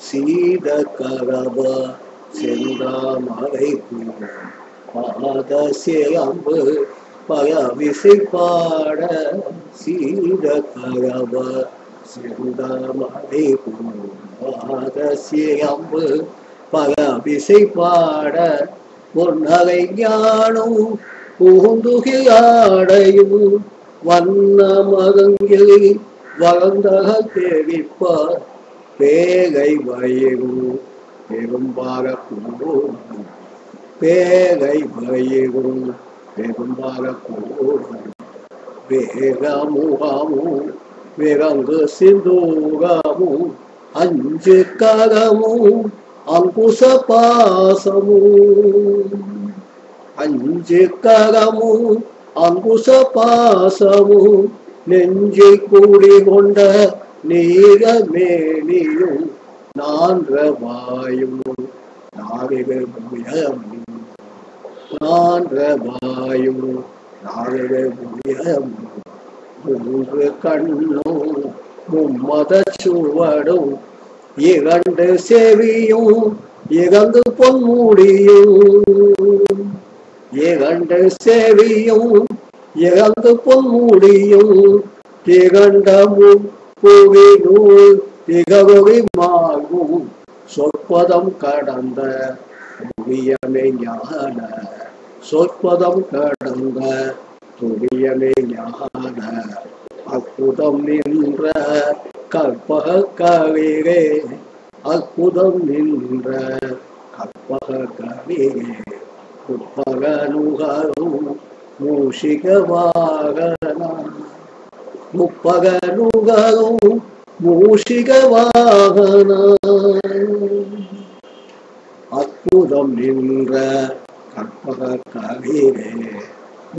சீத கரப செந்தாமரை பாத சிலம்பு பல விசை சீத கரப செந்தாமரை பாத சிலம்பு பல விசை பாட பொன்னகை ஞானம் பூந்துகியாடையும் வண்ண மகங்கில் வளர்ந்தக தேவிப்பார். பேகை வயிறு பெரும்பாக கூடும் பேகை வயிறு பெரும்பாக கூடும் வேகமுகமும் விரங்கு சிந்தூரமும் அஞ்சு கரமும் அங்குச பாசமும் அஞ்சு கரமும் அங்குச பாசமும் நெஞ்சு கூடி கொண்ட நீரமேனியும் நான்ற வாயும் நாரிகமுயமும் நான்ற வாயும் நாரிகமுயமும் மூன்று கண்ணும் மும்மத சுவடும் இரண்டு செவியும் இறந்து பொன்முடியும் இரண்டு சேவியும் இறந்து பொன்முடியும் திகண்டமும் புவி நூல் திகவொளி மாகும் சொற்பதம் கடந்த துரியமே ஞான சொற்பதம் கடந்த துரியமே ஞான. அற்புதம் நின்ற கற்பக கவிரே அற்புதம் நின்ற கற்பக கவிரே. முப்பகனுகரும் மூஷிக வாகனா முப்பகனுகரும் மூஷிக வாகன அற்புதம் நின்ற கற்பக கவிரே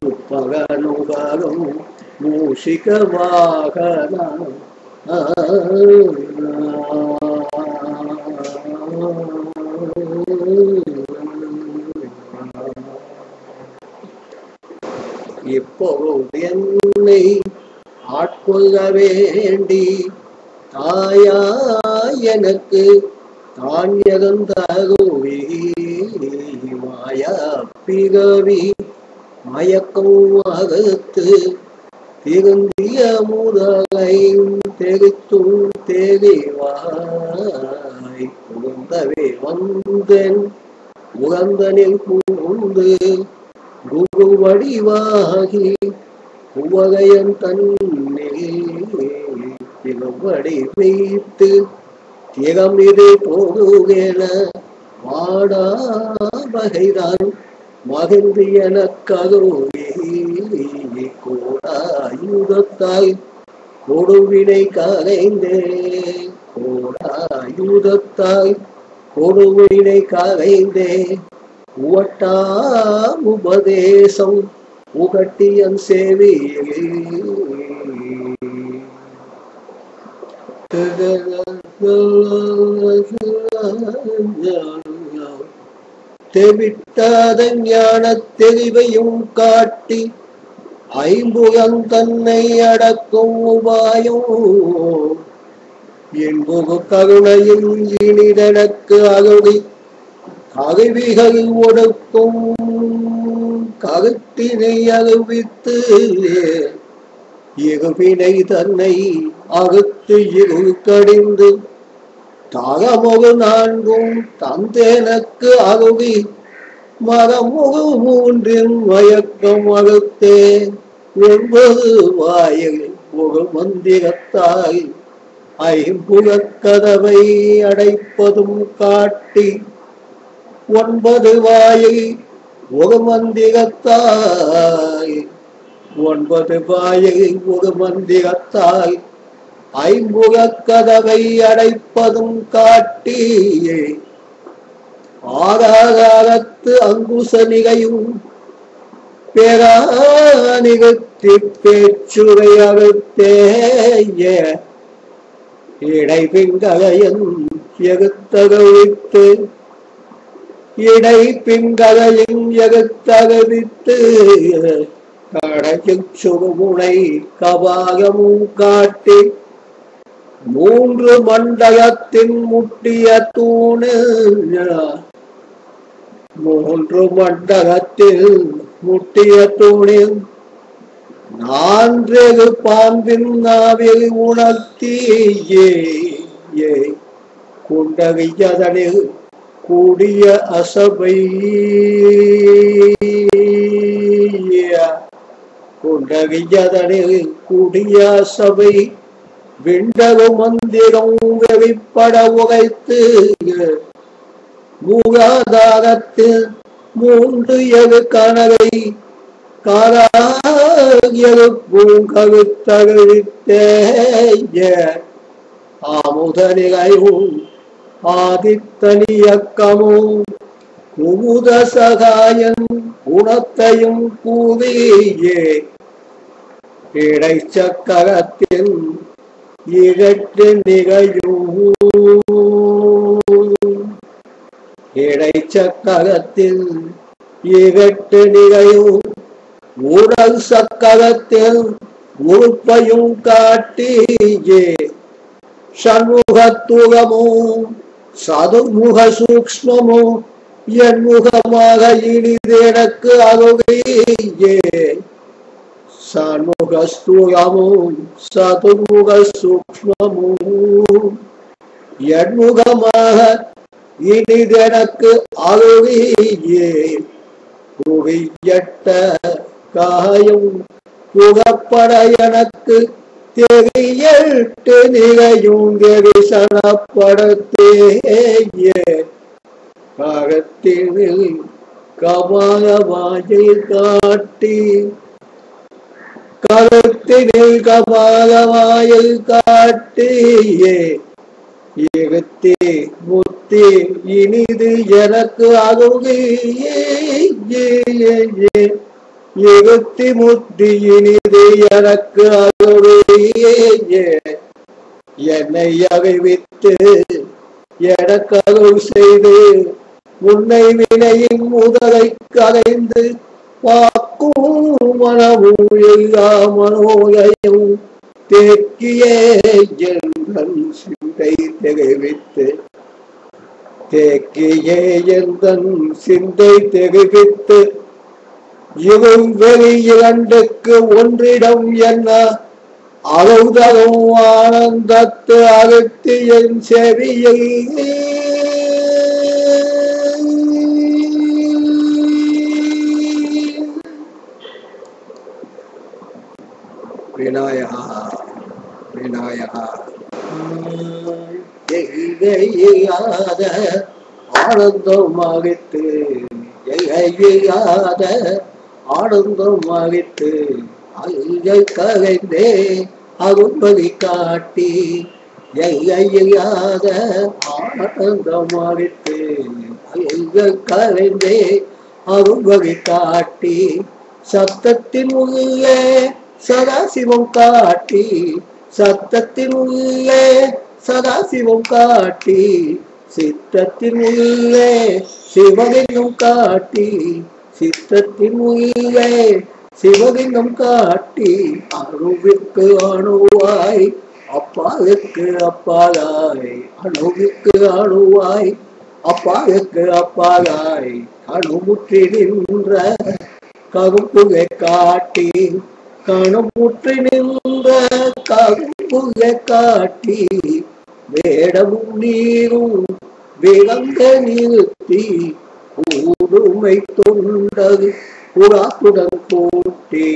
முப்பகனுகரும் மூஷிக வாகன இப்பொழுது என்னை ஆட்கொள்ள வேண்டி தாயா எனக்கு தான் எழுந்தருவி மாயா பிறவி மயக்கம் அறுத்து திருந்திய முதலை தெரித்தும் தெரிவாய் புகுந்தவே வந்தேன். உகந்தனில் புகுந்து குரு வடிவாகி உவகையன் தன்னில் வைத்து திறம் இது போதுகென வாடா வகைதான் மகிழ்ந்து எனக்கருவே கோடாயுதத்தாய் கொடுவினை கலைந்தே. கோடாயுதத்தாய் கொடுவினை கலைந்தே. உவட்டா உபதேசம் உகட்டியன் சேவையிலே தெவிட்டாத ஞான தெளிவையும் காட்டி ஐம்புகம் தன்னை அடக்கும் உபாயம். என்புகு கருணையும் இனிதனக்கு அருளி கருவிகள் ஒடுக்கும் கருத்தினை அறிவித்து இருவினை தன்னை அகுத்து இரு கடிந்து தகமுகு நான்கும் தந்தேனக்கு அருவி. மரமுகு மூன்றின் மயக்கம் அறுத்தே ஒன்பது வாயில் ஒரு மந்திரத்தாய் ஐம்புலக்கதவை அடைப்பதும் காட்டி ஒன்பது வாயை ஒரு மந்திரத்தாய். ஒன்பது வாயை ஒரு மந்திரத்தாய். ஐம்புற கதவை அடைப்பதும் காட்டி ஆகாரத்து அங்குச நிகையும் பெறா நிகழ்த்தி பேச்சுரை அறுத்தேய. இடை பிங்களையன் எகுத்தகவித்து இடை பிங்களையும் எகுத்தகவித்து கடையில் சுடுமுனை கபாகமும் காட்டி மூன்று மண்டலத்தின் முட்டிய தூணு மூன்று மண்டலத்தில் முட்டிய தூணில் நான்கு பாம்பின் நாவில் உணர்த்தியே ஏ குண்டவியதனில் கூடிய அசபை. குண்டவியதனில் கூடிய அசபை. விண்டகு மந்திரம் வெவிப்பட உகைத்து மூகாதாரத்தில் மூன்று எது கனவை. காராகியது பூங்கவித்தகழித்தேய ஆமுதனிகையும் ஆதித்தனியக்கமும் குமுத சகாயன் குணத்தையும் கூதியே இடைச்சக்கரத்தில் இரட்டு நிகழும் இடைச்சக்கரத்தில் இரட்டு நிகழும் உடல் சக்கரத்தில் உறுப்பையும் காட்டியே. சண்முகத்துவமும் சதுர்முக சூக்மமும் என்முகமாக இனிதேனக்கு அருகையே சண்முகஸ்தூயமும் சதுர்முக சூக்மமும் என்முகமாக இனிதெனக்கு அருகையே புவியட்ட காயம் புகப்பட எனக்கு தெரியட்டு நிலையும் தரிசனப்படுத்தேயே கபால கபாலவாயை காட்டி கருத்தினில் கபால வாயில் காட்டியே ஏகத்தே முத்தி இனிது எனக்கு அருகையே ஏகத்தி முத்தி இனிது எனக்கு அருகையே என்னை அகைவித்து எனக்கருள் செய்து உன்னை வினையின் முதலை கரைந்து வாக்கும் மனமும் எல்லா மனோயம் தேக்கியே. எங்கள் சிந்தை தெரிவித்து தேக்கியே. எந்தன் சிந்தை தெரிவித்து இவன் வெளி இரண்டுக்கு ஒன்றிடம் என்ன? அழுதலும் ஆனந்தத்து அழுத்தி என் செவியை. விநாயகா விநாயகா. எய்யாத ஆனந்தம் மகித்து ஆனந்தம் ஐயை கலைந்தே அரும்பதி காட்டி எல்லையாத ஆனந்தம் மகித்து ஐயை கலைந்தே அரும்பதி காட்டி சத்தத்தின் உள்ளே சதாசிவம் காட்டி சத்தத்தின் உள்ளே சதாசிவம் காட்டி சித்தத்தின் உள்ளே சிவனையும் காட்டி சித்தத்தின் உள்ளே சிவலிங்கம் காட்டி அணுவிற்கு அணுவாய் அப்பாவுக்கு அப்பாலாய் அணுவிற்கு அணுவாய் அப்பாவுக்கு அப்பாலாய் அணுமுற்றி நின்ற கருப்புகை காட்டி கணுமுற்றி நின்ற கருப்புகை காட்டி வேடமும் நீரும் விளங்க நிறுத்தி கூடுமை தொண்டது புறாத்துடன் போட்டே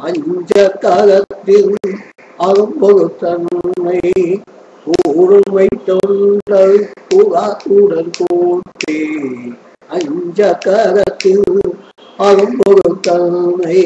அஞ்ச தலத்தில் அரும்பொரு தன்மை கூடுமை தொண்டல் புறாத்துடன் போட்டே அஞ்ச கரத்தில் அரும்பொரு தன்மை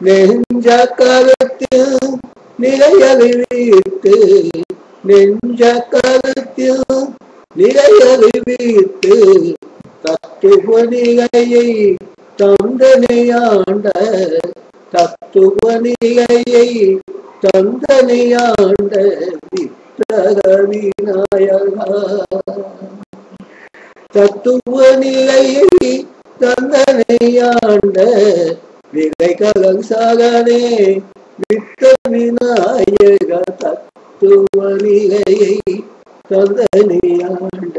நெஞ்ச கருத்தில் நிலையறிவித்து நெஞ்ச கருத்தில் நிலையறிவித்து தத்துவ நிலையை தந்தனையாண்ட தத்துவ தந்தனையாண்ட விநாயகா தத்துவ நிலையை தந்தனையாண்ட விதைகள் சாகனே வித்த விநாயக தத்துவ நிலையை தந்தனையாண்ட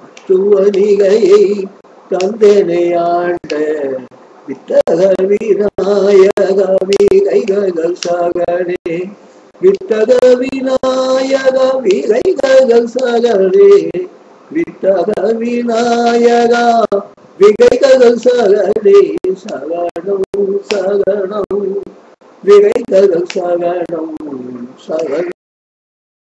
தத்துவ நிலையை தத்துவனிகையை தந்தனையாண்ட வித்தக விநாயக விகைகள் சகனே வித்தக விநாயக விகைகள் சகனே வித்தக விநாயகா விகைகள் சகனே சகனம் சகனம் விகைகள் சகனம் சகனம்